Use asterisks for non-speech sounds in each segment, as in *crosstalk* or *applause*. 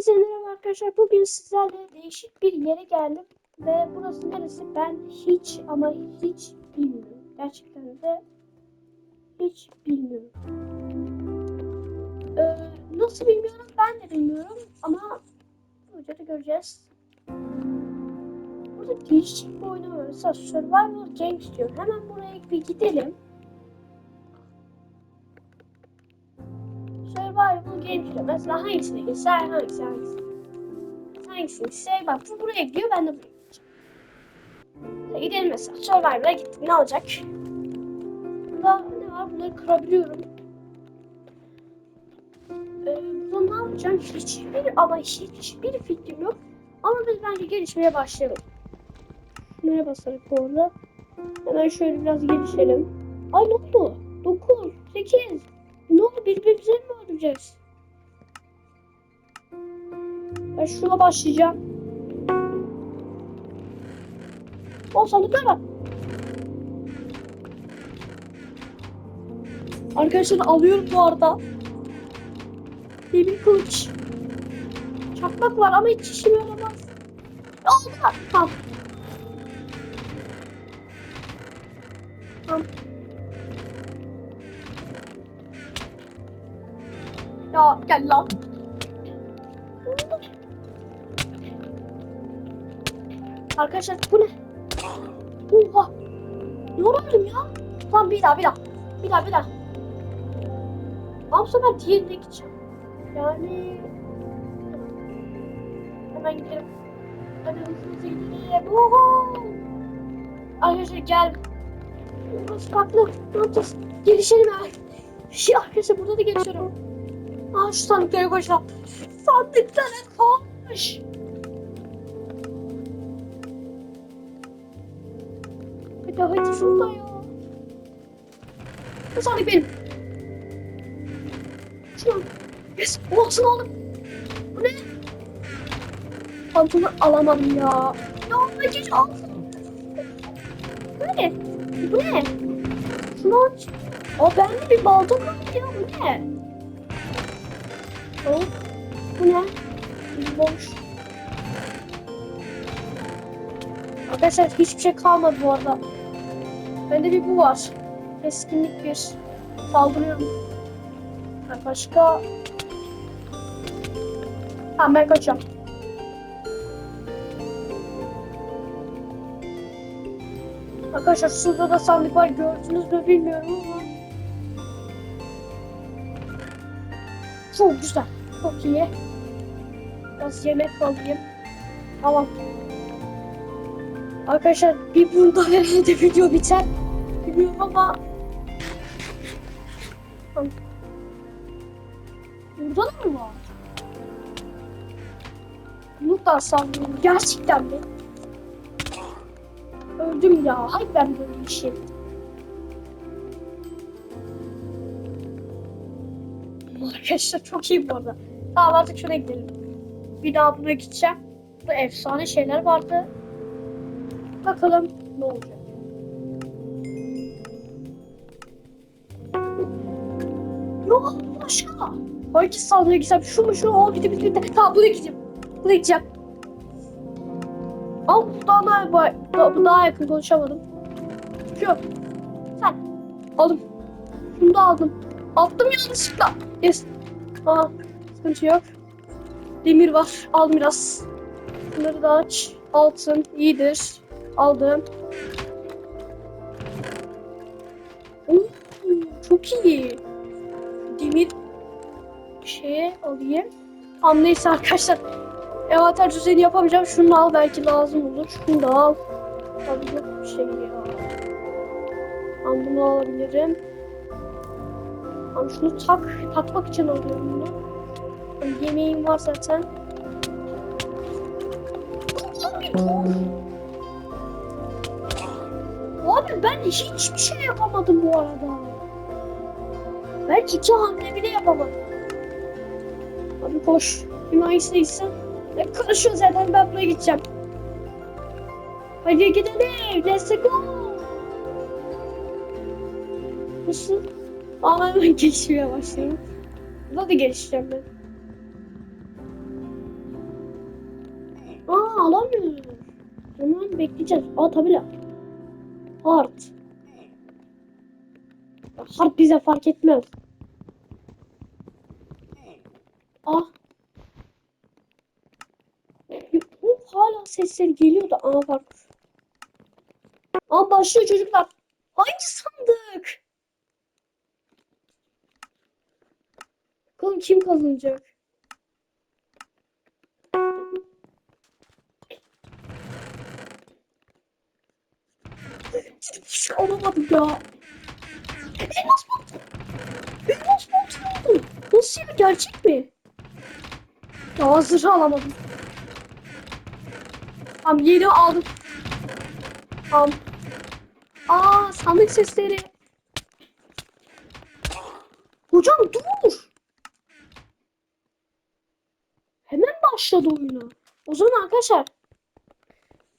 Hepinize merhaba arkadaşlar. Bugün sizlerle değişik bir yere geldim. Ve burası neresi ben hiç ama hiç bilmiyorum. Gerçekten de hiç bilmiyorum. Ee, nasıl bilmiyorum ben de bilmiyorum ama bu videoda göreceğiz. Burada değişik bir oyun var. Mesela Survival Games diyor. Hemen buraya bir gidelim. Survival Games diyor. Mesela hangisine gitse hangisi hangisi. Hangisini ise bak bu buraya gidiyor ben de buraya gideceğim. Gidelim mesela Survival'a gittik ne olacak? Burada ne var bunları kırabiliyorum. Ee, burada ne yapacağım hiçbir ama hiçbir fikrim yok. Ama biz bence gelişmeye başlayalım. Şuraya basarak bu arada. Hemen şöyle biraz gelişelim. Ay ne oldu? 9, 8. Birbirimizi mi öldüreceğiz? Ben şuna başlayacağım. O sandıklar var. Arkadaşlar alıyorum bu arada. Demir kılıç. Çakmak var ama hiç işime yaramaz. Oldu. Tamam. Tamam. Ya gel lan. Arkadaşlar bu ne? Oha. Ne oluyorum ya? Tamam bir daha bir daha. Bir daha bir daha. Ama bu sefer diğerine gideceğim. Yani... Hemen gidelim. Hadi hızlı hızlı gidelim. Oho. Arkadaşlar gel. Burası farklı. Ne yapacağız? Gelişelim hemen. Şey arkadaşlar burada da geçiyorum. Aa şu sandıklara koşalım. Sandıklara koş. Hadi hadi şurada ya. Bu sandık benim. Şunu. Yes. Olsun oğlum. Bu ne? Pantolonu alamadım ya. Ya hadi al. Bu ne? Bu ne? Şunu aç. Aa bende bir balta kaldı ya. Bu ne? Oh, bu ne? Boş. Arkadaşlar hiçbir şey kalmadı bu arada. Bende bir bu var. Keskinlik bir. Saldırıyorum. Başka... Ha ben kaçacağım. Arkadaşlar şurada da sandık var gördünüz mü bilmiyorum ama. Çok güzel. Çok iyi. Biraz yemek alayım. Tamam. Arkadaşlar bir bunda herhalde video biter. Bilmiyorum ama. Burada da mı var? Mutlaka sanmıyorum. Gerçekten mi? Öldüm ya. Hayır ben böyle bir şey. Arkadaşlar çok iyi bu arada. Tamam artık şuna gidelim. Bir daha buna gideceğim. Burada efsane şeyler vardı. Bakalım ne olacak. Yok başka. Hangi saldırıya gitsem şu mu şu mu o gidip gidip tamam buna gideceğim. Buna gideceğim. Al bu daha, daha, bu daha yakın konuşamadım. Şu. Sen. Aldım. Şunu da aldım. Attım yanlışlıkla. Yes. Aa, sıkıntı yok. Demir var. Al biraz. Bunları da aç. Altın. iyidir. Aldım. Oo, çok iyi. Demir şeye alayım. Neyse arkadaşlar. Envanter düzeni yapamayacağım. Şunu al belki lazım olur. Şunu da al. Tabii yok bir şey ya. Ben bunu alabilirim. Ama şunu tak, takmak için alıyorum bunu. Yani yemeğim var zaten. Abi ben hiçbir şey yapamadım bu arada. Ben iki hamle bile yapamadım. Abi koş. Bir hangisiyse. Ne konuşuyor zaten ben buraya gideceğim. Hadi gidelim. Let's go. Nasıl? Aa hemen *laughs* gelişmeye başlayayım. Burada da gelişeceğim ben. alamıyoruz. O zaman bekleyeceğiz. Aa tabela. Hard. Hard bize fark etmez. Ah. Hala sesleri geliyordu. Aa bak. Aa başlıyor çocuklar. Hangi sandık? Bakalım kim kazanacak? Şey alamadım ya. Elmas balta. Elmas balta oldu. Nasıl ya gerçek mi? Ya hazır alamadım. Tamam yeni aldım. Tamam. Aa sandık sesleri. Hocam dur. Hemen başladı oyuna. O zaman arkadaşlar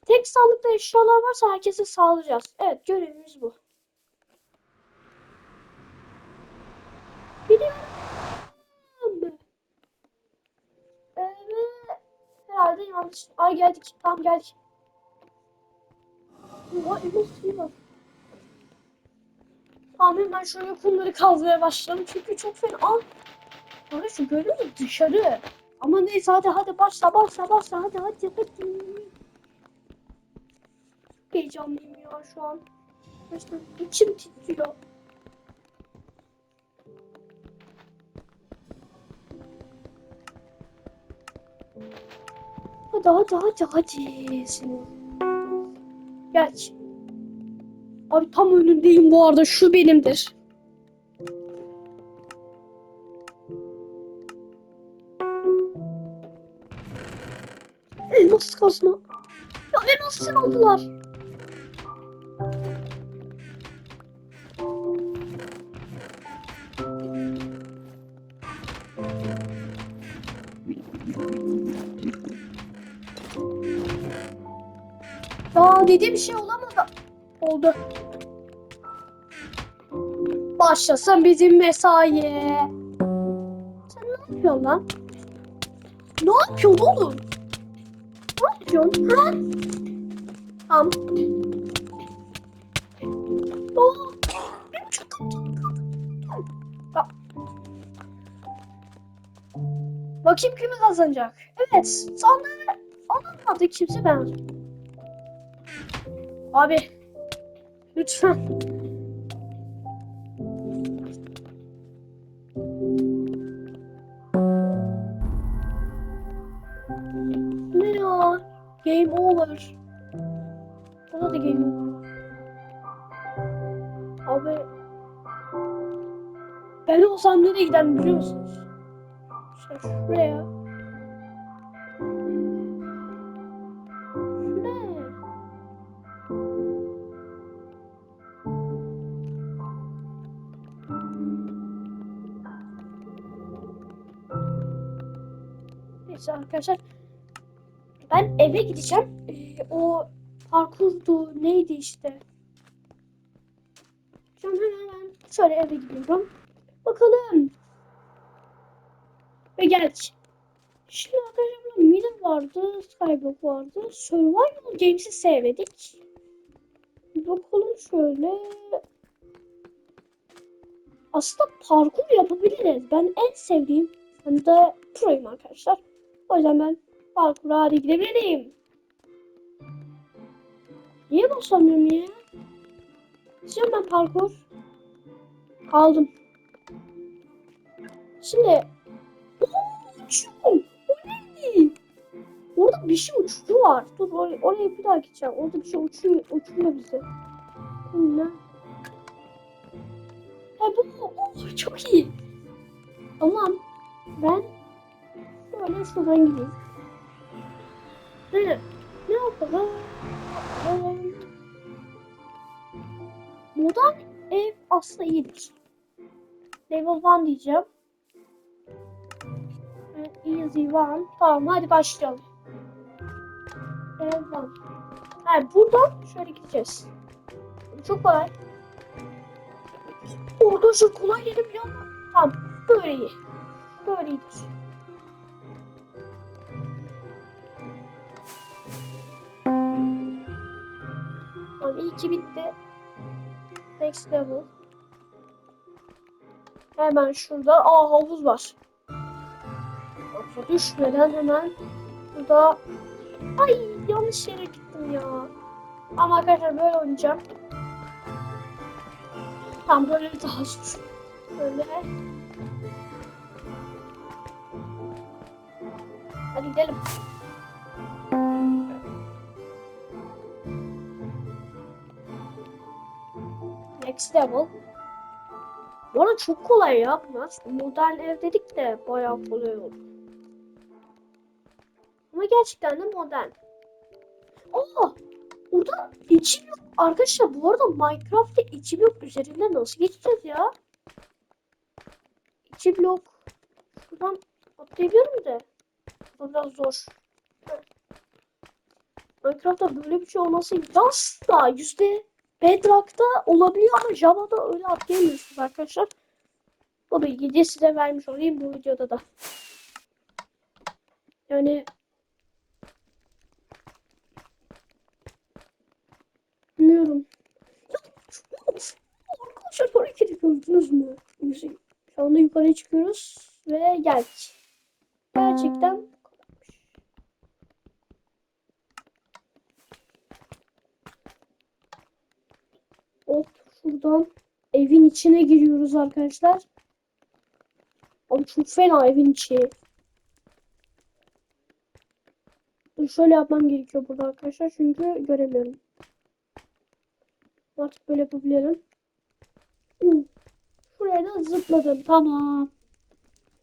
tek sandıkta eşyalar varsa herkese sağlayacağız. Evet görevimiz bu. Biliyorum. Evet. Herhalde yanlış. Ay geldik. Tamam geldik. Oha suyu var. Tamam hemen şöyle kumları kazmaya başlayalım. Çünkü çok fena. Aa. Arkadaşlar görüyor musun? Dışarı. Ama neyse hadi hadi başla başla başla hadi hadi hadi. Heyecanlıyım ya şu an. Arkadaşlar içim titriyor. Hadi hadi hadi hadi. Geç. Abi tam önündeyim bu arada. Şu benimdir. Elmas kazma. Ya elmasını aldılar. Ya dediğim şey olamadı. Oldu. Başlasın bizim mesai. Sen ne yapıyorsun lan? Ne yapıyorsun oğlum? Yapıyorsun? Ha? Çok Ya. Bakayım kimi kazanacak. Evet, sandığı alınmadı kimse ben. Abi, lütfen. Olsam nereye giderim biliyor musunuz? İşte şuraya. Neyse arkadaşlar. Ben eve gideceğim. Ee, o parkurdu neydi işte. Şu an hemen şöyle eve gidiyorum. Bakalım. Ve geldik. Şimdi arkadaşlar burada Miller vardı, Skyblock vardı. Survival Games'i sevmedik. Bakalım şöyle. Aslında parkur yapabiliriz. Ben en sevdiğim hem de proyum arkadaşlar. O yüzden ben parkura hadi gidebilirim. Niye basamıyorum ya? İstiyorum ben parkur. Aldım. Şimdi Oo, uçuyorum. O neydi? Orada bir şey uçtu var. Dur oraya, oraya bir daha gideceğim. Orada bir şey uçuyor, uçuruyor bizi. Bu ne? Ha bu oh, çok iyi. Tamam. Ben şöyle şuradan gideyim. Ne? Ne yapalım? Modern ev aslında iyidir. Level 1 diyeceğim easy one. Tamam hadi başlayalım. Evet. Yani buradan şöyle gideceğiz. Çok kolay. Orada şu kolay dedim ya. Tamam böyle iyi. Böyle iyi. Tamam iyi ki bitti. Next level. Hemen şurada. Aa havuz var. Düşmeden hemen burada. Ay yanlış yere gittim ya. Ama arkadaşlar böyle oynayacağım. Tam böyle daha zor. Böyle. Hadi gidelim. Next level. Bu arada çok kolay ya bunlar. Modern ev dedik de bayağı kolay oldu. Gerçekten de modern. Aa! Burada içi yok. Arkadaşlar bu arada Minecraft'ta içi blok üzerinde nasıl geçeceğiz ya? İçi blok. Şuradan atlayabiliyorum de. Bu biraz zor. Minecraft'ta böyle bir şey olması aslında yüzde Bedrock'ta olabiliyor ama Java'da öyle atlayamıyorsunuz arkadaşlar. Bu bilgiyi size vermiş olayım bu videoda da. Yani bilmiyorum. Arkadaşlar hareketi gördünüz mü? Şu anda yukarı çıkıyoruz ve geldik. Gerçekten Oh şuradan evin içine giriyoruz arkadaşlar. Abi çok fena evin içi. Şöyle yapmam gerekiyor burada arkadaşlar çünkü göremiyorum. Artık böyle yapabilirim. Şuraya da zıpladım. Tamam.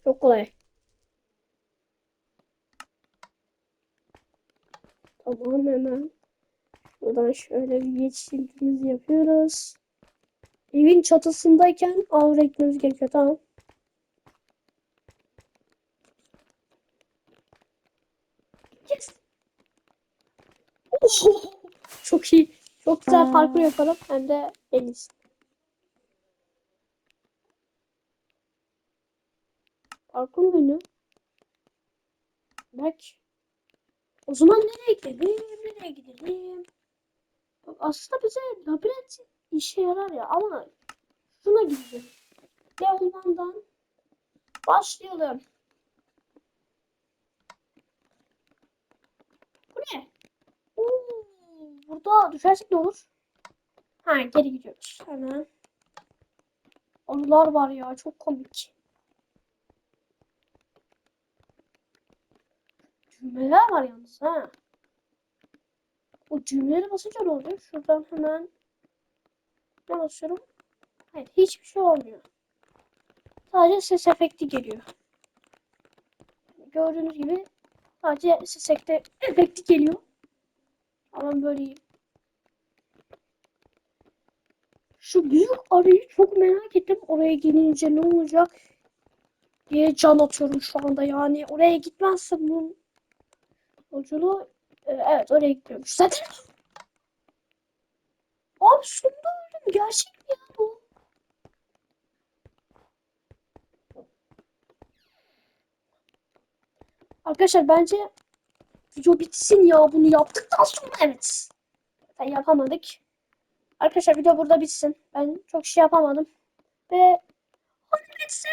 Çok kolay. Tamam hemen. Buradan şöyle bir geçişimizi yapıyoruz. Evin çatısındayken avra gitmemiz gerekiyor. Tamam. Yes. Oh, çok iyi. Çok güzel parkur yapalım. Hem de en iyisi. Parkur menü. Bak. O zaman nereye gidelim? Nereye gidelim? Aslında bize labirent işe yarar ya ama şuna gideceğim. Level'dan başlayalım. Bu ne? Oo, burada düşersek ne olur? Ha geri gidiyoruz. Hemen. Anılar var ya çok komik. Düğmeler var yalnız ha. O düğmeleri basınca ne oluyor? Şuradan hemen ne basıyorum? Hayır hiçbir şey olmuyor. Sadece ses efekti geliyor. Gördüğünüz gibi sadece ses efekti, geliyor. Ama böyleyim. Şu büyük arayı çok merak ettim. Oraya gelince ne olacak diye can atıyorum şu anda. Yani oraya gitmezse bunun yolculuğu e, evet oraya gidiyormuş. Zaten Abi sonunda öldüm. Gerçek mi ya bu? Arkadaşlar bence video bitsin ya bunu yaptıktan sonra evet. Ben yapamadık. Arkadaşlar video burada bitsin. Ben çok şey yapamadım. Ve hadi bitsin.